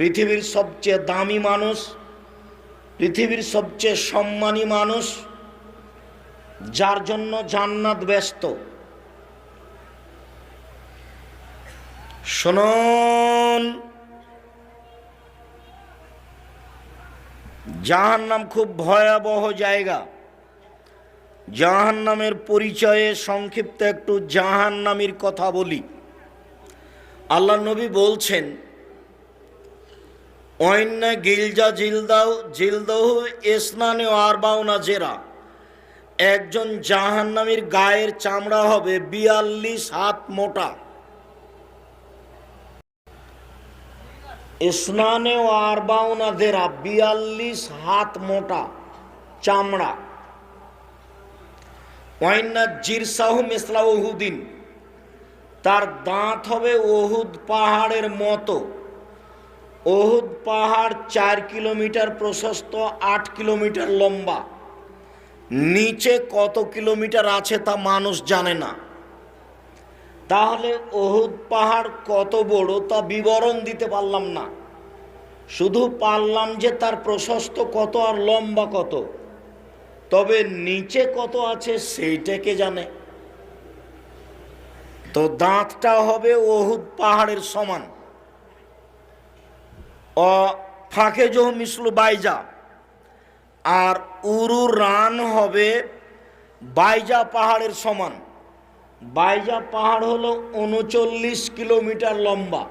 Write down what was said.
পৃথিবীর সবচেয়ে দামি মানুষ, পৃথিবীর সবচেয়ে সম্মানী মানুষ, যার জন্য জান্নাত ব্যস্ত। শুনুন জাহান নাম খুব ভয়াবহ জায়গা। জাহান নামের পরিচয়ে সংক্ষিপ্ত একটু জাহান নামের কথা বলি। আল্লাহ নবী বলছেন অন্য গিলজা জিলদাও জিলদহ ইসনানে আরবাউনা জেরা। একজন জাহান্নামীর গায়ের চামড়া হবে বিয়াল্লিশ হাত মোটা। ইসনানে ও আরবাউনা জেরা বিয়াল্লিশ হাত মোটা চামড়া। ওয়াইন্না জিরসাহ মিসলা ওহুদিন তার দাঁত হবে ওহুদ পাহাড়ের মতো। ওহুদ পাহাড় চার কিলোমিটার প্রশস্ত, আট কিলোমিটার লম্বা। নিচে কত কিলোমিটার আছে তা মানুষ জানে না। তাহলে ওহুদ পাহাড় কত বড় তা বিবরণ দিতে পারলাম না। শুধু পারলাম যে তার প্রশস্ত কত আর লম্বা কত। তবে নিচে কত আছে সেইটাকে জানে। তো দাঁতটা হবে ওহুদ পাহাড়ের সমান। অ ফাঁকে জহ মিসলু বাইজা। আর উরু রান হবে বাইজা পাহাড়ের সমান। বাইজা পাহাড় হলো উনচল্লিশ কিলোমিটার লম্বা।